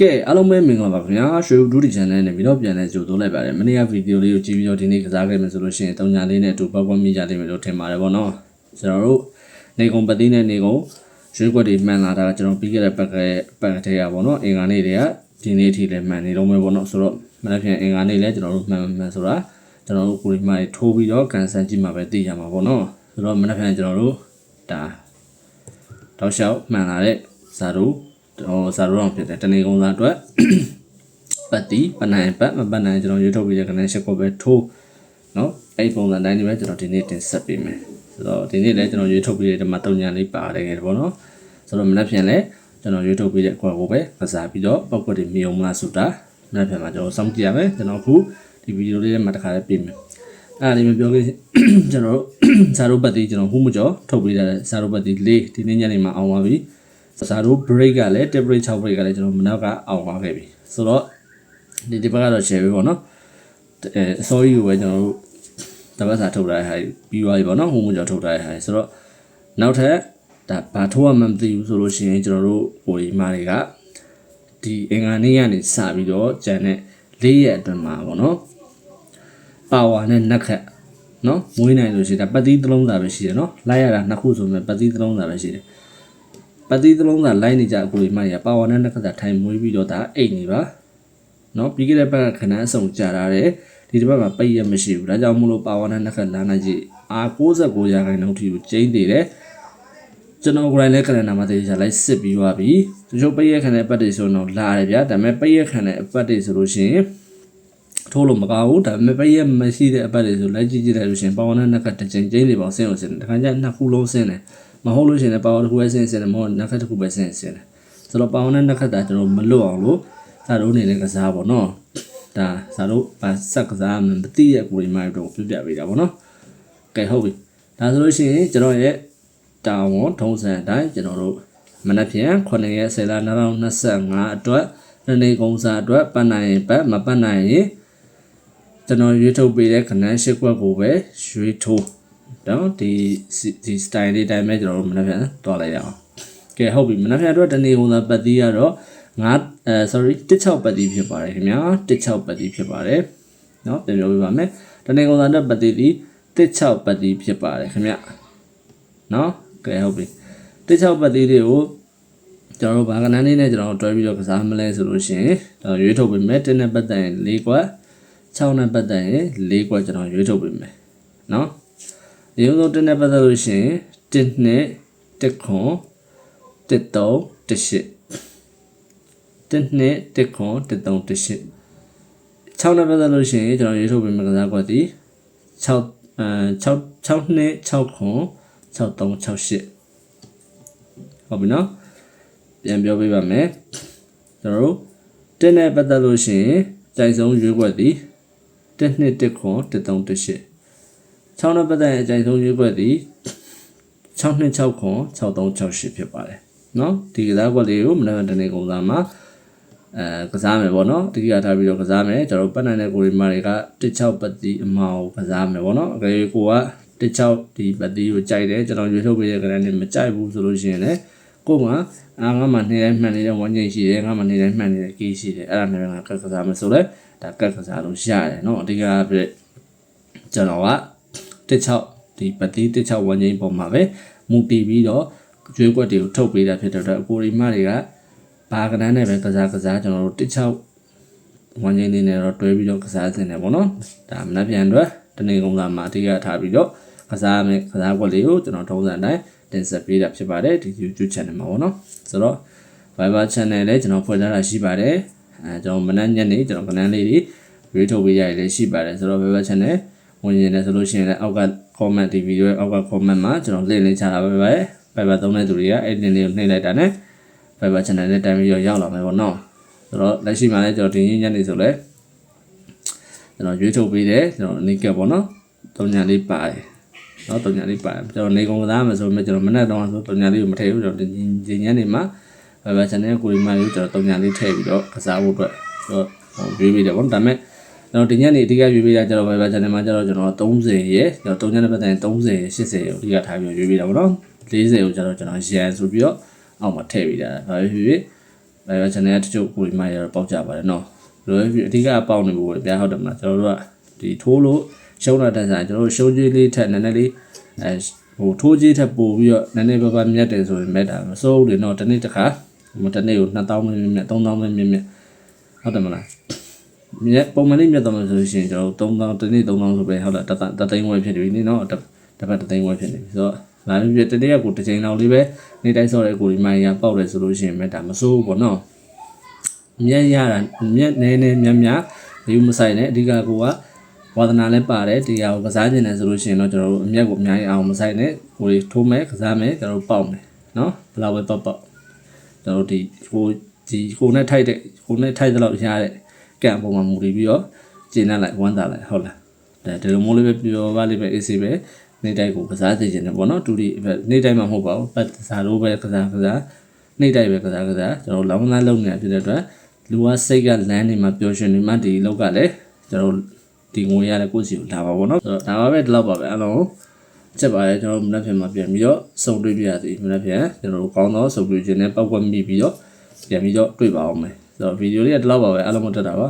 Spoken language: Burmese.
ကဲအားလုံးပဲမင်္ဂလာပါခင်ဗျာရွှေဦးဒုတိ channel နဲ့ပြီးတော့ပြန်လဲကြိုဆိုလိုက်ပါတယ်မနေ့ကဗီဒီယိုလေးကိုကြည့်ပြီးတော့ဒီနေ့ကစားခဲ့မယ်ဆိုလို့ရှိရင်တုံညာလေးနဲ့အတူပေါက်ပွားမိကြလိမ့်မယ်လို့ထင်ပါတယ်ဗောနော်ကျွန်တော်တို့နေကုံပတိနဲ့နေကုံရွှေကွက်တွေမှန်လာတာကကျွန်တော်ပြီးခဲ့တဲ့ပတ်ကပတ်ထဲရဗောနော်အင်္ဂါနေ့တွေကဒီနေ့အထိလည်းမှန်နေတော့မယ်ဗောနော်ဆိုတော့မနေ့ပြန်အင်္ဂါနေ့လည်းကျွန်တော်တို့မှန်မှန်ဆိုတာကျွန်တော်တို့ကိုရီမိုင်ထိုးပြီးတော့ကန်ဆန်ကြည့်မှာပဲသိရမှာဗောနော်ဆိုတော့မနေ့ပြန်ကျွန်တော်တို့ဒါတောက်လျှောက်မှန်လာတဲ့ဇာတို့ ဟိုဇာတို့အောင်ဖြစ်တယ်တနေကုံသားအတွက် ပတ်တီပနိုင်ပတ်မပတ်နိုင်ကျွန်တော်ရွေးထုတ်ပြီးတဲ့ကနေရှက်ကိုပဲထိုးเนาะအဲ့ဒီပုံစံတိုင်းတွေပဲကျွန်တော်ဒီနေ့တင်ဆက်ပေးမယ်ဆိုတော့ဒီနေ့လည်းကျွန်တော်ရွေးထုတ်ပြီးတဲ့ဒီမှာတုံညာလေးပါတယ်ခဲ့တယ်ပေါ့နော်ဆိုတော့မနက်ဖြန်လည်းကျွန်တော်ရွေးထုတ်ပြီးတဲ့အကွက်ကိုပဲကစားပြီးတော့ပောက်ကွက်တွေမြေုံမလားဆိုတာမနက်ဖြန်မှာကျွန်တော်စောင့်ကြည့်ရမယ်ကျွန်တော်အခုဒီဗီဒီယိုလေးထဲမှာတစ်ခါလေးပြင်မယ်အဲ့ဒါလေးမပြောခင်ကျွန်တော်တို့စာရုပ်ပတ်တီကျွန်တော်ဟူးမကျော်ထုတ်ပြီးတဲ့စာရုပ်ပတ်တီ၄ဒီနေ့ညနေမှာအောင်ပါပြီ စာရုပ် break ကလည်း temperature 6 break ကလည်းကျွန်တော်မနောက်ကအောင်ပါခဲ့ပြီဆိုတော့ဒီဒီဘက်ကတော့ share ပဲပေါ့နော်အဲအစိုးရကိုပဲကျွန်တော်တို့တပတ်စာထုတ်ထားတဲ့ဟာပြီးသွားပြီပေါ့နော်ဟိုမှုကြောင့်ထုတ်ထားတဲ့ဟာဆိုတော့နောက်ထပ်ဒါဘာထိုးရမှမသိဘူးဆိုလို့ရှိရင်ကျွန်တော်တို့ဟိုဒီမာတွေကဒီအင်္ဂါနေ့ကနေစပြီးတော့ကျန်တဲ့၄ရက်အတွင်းမှာပေါ့နော်ပါဝါနဲ့နက်ခတ်နော်မွေးနိုင်လို့ရှိရင်ဒါပတ်သီးသလုံးစာပဲရှိတယ်နော်လိုက်ရတာနှစ်ခုဆိုမှပတ်သီးသလုံးစာပဲရှိတယ် ပတ်သီးသလုံးစာလိုက်နေကြအကူတွေမှရပါဝါနဲ့နက်ခတ်တာထိုင်မွေးပြီးတော့ဒါအိတ်နေပါ เนาะပြီးခဲ့တဲ့ဘက်ကခဏအဆုံကြာထားတယ်ဒီတစ်ဘက်မှာပိတ်ရမရှိဘူးဒါကြောင့်မို့လို့ပါဝါနဲ့နှစ်ခက်လာနိုင်ကြည့်အာ69ရာခိုင်နှုန်းထိကိုကျင်းနေတယ်ကျွန်တော်ကိုယ်တိုင်လည်းကလန်နာမှာတည်ချလိုက်စစ်ပြီးသွားပြီတချို့ပိတ်ရခံတဲ့အပတ်တွေဆိုတော့လာတယ်ဗျာဒါပေမဲ့ပိတ်ရခံတဲ့အပတ်တွေဆိုလို့ရှိရင်ထိုးလို့မကောင်းဘူးဒါပေမဲ့ပိတ်ရမရှိတဲ့အပတ်တွေဆိုလိုက်ကြည့်ကြည့်လိုက်လို့ရှိရင်ပါဝါနဲ့နှစ်ခက်တစ်ချိန်ကျင်းနေပါဆင်းလို့ဆင်းတယ်တခါကျနှစ်ခုလုံးဆင်းတယ် မဟုတ်လို့ရှိရင်လည်းပါဝါတစ်ခုပဲဆင်းဆင်းတယ်မဟုတ်နှစ်ခက်တစ်ခုပဲဆင်းဆင်းတယ်ဆိုတော့ပါဝါနဲ့နှစ်ခက်တာကျွန်တော်မလွတ်အောင်လို့ဇာတို့နေတဲ့ကစားပေါ့နော်ဒါဇာတို့ဗဆက်ကစားမှမသိတဲ့ကိုရီမိုက်တော့ပြပြပေးတာပေါ့နော်ကဲဟုတ်ပြီဒါဆိုလို့ရှိရင်ကျွန်တော်ရဲ့တာဝန်ထုံးစံအတိုင်းကျွန်တော်တို့မနက်ဖြန်9ရက်10လ2025အတွက်နေ့နေ့ကုန်းစားအတွက်ပတ်နိုင်ရင်ပတ်မပတ်နိုင်ရင်ကျွန်တော်ရွေးထုတ်ပေးတဲ့ခဏရှစ်ခွက်ကိုပဲရွေးထုတ် နော်ဒီဒီ style လေးတိုင်းပဲကျွန်တော်တို့မနှက်ဖြန်တွားလိုက်ရအောင်ကဲဟုတ်ပြီမနှက်ဖြန်အတွက်တနေကုန်သာပတ်သီးကတော့ငါအဲ sorry 16ပတ်သီးဖြစ်ပါတယ်ခင်ဗျာ16ပတ်သီးဖြစ်ပါတယ်နော်ပြန်ပြောပြပါမယ်တနေကုန်သာအတွက်ပတ်သီးသည်16ပတ်သီးဖြစ်ပါတယ်ခင်ဗျာနော်ကဲဟုတ်ပြီ16ပတ်သီးတွေကိုကျွန်တော်တို့ဘာကနန်းလေးနဲ့ကျွန်တော်တို့တွဲပြီးတော့ကစားမလဲဆိုလို့ရှိရင်တော့ရွေးထုတ်ပေးမယ်တင်းနဲ့ပတ်သက်ရင်၄ကွက်6နဲ့ပတ်သက်ရင်၄ကွက်ကျွန်တော်ရွေးထုတ်ပေးမယ်နော် ရုံဆုံးတင်းနဲ့ပတ်သက်လို့ရှိရင်တစ်နှစ်တစ်ခွန်တစ်သုံးတစ်ရှစ်တစ်နှစ်တစ်ခွန်တစ်သုံးတစ်ရှစ်6နဲ့ပတ်သက်လို့ရှိရင်ကျွန်တော်ရေးထုတ်ပေးမယ့်ကစားကွက်ဒီ6အဲ6 6နှစ်6ခွန်6 3 6 8ဟုတ်ပြီနော်ပြန်ပြောပေးပါမယ်ကျွန်တော်တို့တင်းနဲ့ပတ်သက်လို့ရှိရင်တိုင်ဆုံးရွေးကွက်ဒီ1နှစ်1ခွန်1 3 1 8 6နဲ့ပတ်သက်ရင်အကြိုင်ဆုံးရွေးကွက်ဒီ6နှစ်6ခွန်6 3 6 8ဖြစ်ပါတယ်နော်ဒီကစားကွက်လေးကိုမနက်ဖြန်တနေ့ကုန်သားမှာအဲကစားမယ်ပေါ့နော်တတိယထားပြီးတော့ကစားမယ်ကျွန်တော်ပတ်နိုင်တဲ့ကိုရီမာတွေက16ပတ်တီအမောင်ကစားမယ်ပေါ့နော်အကယ်၍ကိုက16ဒီပတ်တီကိုကြိုက်တယ်ကျွန်တော်ရွေးထုတ်ပေးတဲ့ကနေ့မကြိုက်ဘူးဆိုလို့ရှိရင်လည်းကိုကအာငါမှနေတိုင်းမှန်နေတဲ့ဝန်းကျင်ရှိတယ်ငါမှနေတိုင်းမှန်နေတဲ့ကေးရှိတယ်အဲ့ဒါနဲ့ငါကတ်ကစားမယ်ဆိုလဲဒါကတ်ကစားလို့ရတယ်เนาะအဓိကပြကျွန်တော်က 16ဒီပတ်တီ16ဝန်းကျင်ပုံမှာပဲမူတည်ပြီးတော့ကျွေးကွက်တွေကိုထုတ်ပေးတာဖြစ်တဲ့အတွက်အကိုရီမာတွေကဘာကနန်းနဲ့ပဲကစားကစားကျွန်တော်တို့16ဝန်ချင်းလေးနဲ့တော့တွဲပြီးတော့ကစားစင်တယ်ပေါ့နော်ဒါမနက်ပြန်အတွက်တနေ့ကုန်ကမှာအတိအကျထားပြီးတော့ကစားမယ်ကစားကွက်လေးကိုကျွန်တော်ထုံးစံတိုင်းတင်ဆက်ပေးတာဖြစ်ပါတယ်ဒီ YouTube channel မှာပေါ့နော်ဆိုတော့ Viber channel လည်းကျွန်တော်ဖွင့်ထားတာရှိပါတယ်အဲကျွန်တော်မနက်ညနေကျွန်တော်ကနန်းလေးတွေရွေးထုတ်ပေးရရလည်းရှိပါတယ်ဆိုတော့ Viber channel ဝင်ရင်လည်းဆိုလို့ရှိရင်လည်းအောက်က comment ဒီ video ရဲ့အောက်က comment မှာကျွန်တော် link လေးချတာပဲပဲ Viber သုံးတဲ့သူတွေကအဲ့ link လေးကိုနှိပ်လိုက်တာ ਨੇ Viber channel နဲ့တိုင်ပြီးတော့ရောက်လာမယ်ပေါ့နော်ဆိုတော့လက်ရှိမှာလည်းကျွန်တော်ဒီညညနေဆိုလဲကျွန်တော်ရွေးထုတ်ပေးတယ်ကျွန်တော်နေကက်ပေါ့နော်တုံညာလေးပါတယ်နော်တုံညာလေးပါတယ်ကျွန်တော်နေကုန်ကစားမယ်ဆိုပေမဲ့ကျွန်တော်မနေ့တော့ဆိုတုံညာလေးကိုမထည့်ဘူးကျွန်တော်ဒီညနေမှာ Viber channel ကိုဒီမှာကိုကျွန်တော်တုံညာလေးထည့်ပြီးတော့ကစားဖို့အတွက်ကျွန်တော်ဟိုရွေးပေးတယ်ပေါ့ဒါပေမဲ့ ကျွန်တော်ဒီညနေအဓိကရွေးပေးတာကျွန်တော် Viber channel မှာကျွန်တော်ကျွန်တော်30ရဲ့ကျွန်တော်တုံညာနဲ့ပတ်သက်ရင်30ရဲ့80ရဲ့အဓိကထားပြီးရွေးပေးတာပေါ့နော်40ကိုကျွန်တော်ကျွန်တော်ရန်ဆိုပြီးတော့အောက်မှာထည့်ပေးတာဒါပဲဖြစ်ဖြစ်ဒါရော channel တချို့ကိုဒီမှာရတော့ပေါက်ကြပါတယ်နော်လိုပဲဖြစ်အဓိကပေါက်နေဖို့ပြဟုတ်တယ်မလားကျွန်တော်တို့ကဒီထိုးလို့ရှုံးတာတက်ဆိုင်ကျွန်တော်တို့ရှုံးကြီးလေးထက်နည်းနည်းလေးအဲဟိုထိုးကြီးထက်ပို့ပြီးတော့နည်းနည်းပါးပါးမြတ်တယ်ဆိုရင်မဲ့တာမစိုးဘူးလေနော်တစ်နေ့တစ်ခါမတစ်နေ့ကို2000မြင့်မြင့်3000မြင့်မြင့်ဟုတ်တယ်မလား မြက်ပုံမှန်လေးမြတ်တော့မှဆိုလို့ရှိရင်ကျွန်တော်တို့3000တနေ့3000ဆိုပဲဟုတ်လားတတတသိန်းဝယ်ဖြစ်နေပြီနိနော်တတစ်ပတ်တသိန်းဝယ်ဖြစ်နေပြီဆိုတော့လာလို့ပြတနေ့ကကိုတစ်ချိန်လောက်လေးပဲနေတိုင်းဆော့တဲ့ကိုဒီမိုင်ရပေါက်တယ်ဆိုလို့ရှိရင်မဲ့ဒါမစိုးဘူးပေါ့နော်မြက်ရတာမြက်နဲနဲမြက်မြက်ဒီမဆိုင်နဲ့အဓိကကိုကဝါသနာလည်းပါတယ်တရားကိုကစားခြင်းတယ်ဆိုလို့ရှိရင်တော့ကျွန်တော်တို့အမြက်ကိုအများကြီးအောင်မဆိုင်နဲ့ကိုတွေထိုးမယ်ကစားမယ်ကျွန်တော်တို့ပေါက်မယ်နော်ဘယ်လောက်ပဲပေါက်ပေါက်ကျွန်တော်တို့ဒီကိုဒီကိုနဲ့ထိုက်တဲ့ကိုနဲ့ထိုက်တဲ့လောက်ရတဲ့ ကံအပေါ်မှာမူတည်ပြီးတော့ကျင်းလိုက်ဝမ်းသာလိုက်ဟုတ်လားဒါဒီလိုမျိုးလေးပဲပြောပါလိမ့်မယ်အေးစေပဲနေ့တိုင်းကိုကစားသိခြင်းတယ်ပေါ့နော်တူဒီနေ့တိုင်းမှာမဟုတ်ပါဘူးပတ်စားလို့ပဲကစားကစားနေ့တိုင်းပဲကစားကစားကျွန်တော်လောင်းလားလုံးနေတာဖြစ်တဲ့အတွက်လူကစိတ်ကလမ်းနေမှာပျော်ရွှင်နေမှဒီလောက်ကလည်းကျွန်တော်ဒီငွေရတဲ့ကိုယ့်စီကိုလာပါပေါ့နော်ဆိုတော့ဒါပါပဲဒီလောက်ပါပဲအားလုံးချက်ပါတယ်ကျွန်တော်မနက်ဖြန်မှာပြန်ပြီးတော့စုံတွေ့ပြရစီမနက်ဖြန်ကျွန်တော်တို့ကောင်းသောစုံတွေ့ခြင်းနဲ့ပောက်ကွက်မိပြီးတော့ပြန်ပြီးတော့တွေ့ပါအောင်မယ်ဆို တော့ဗီဒီယိုလေးကဒီလောက်ပါပဲအားလုံးမတက်တာပါ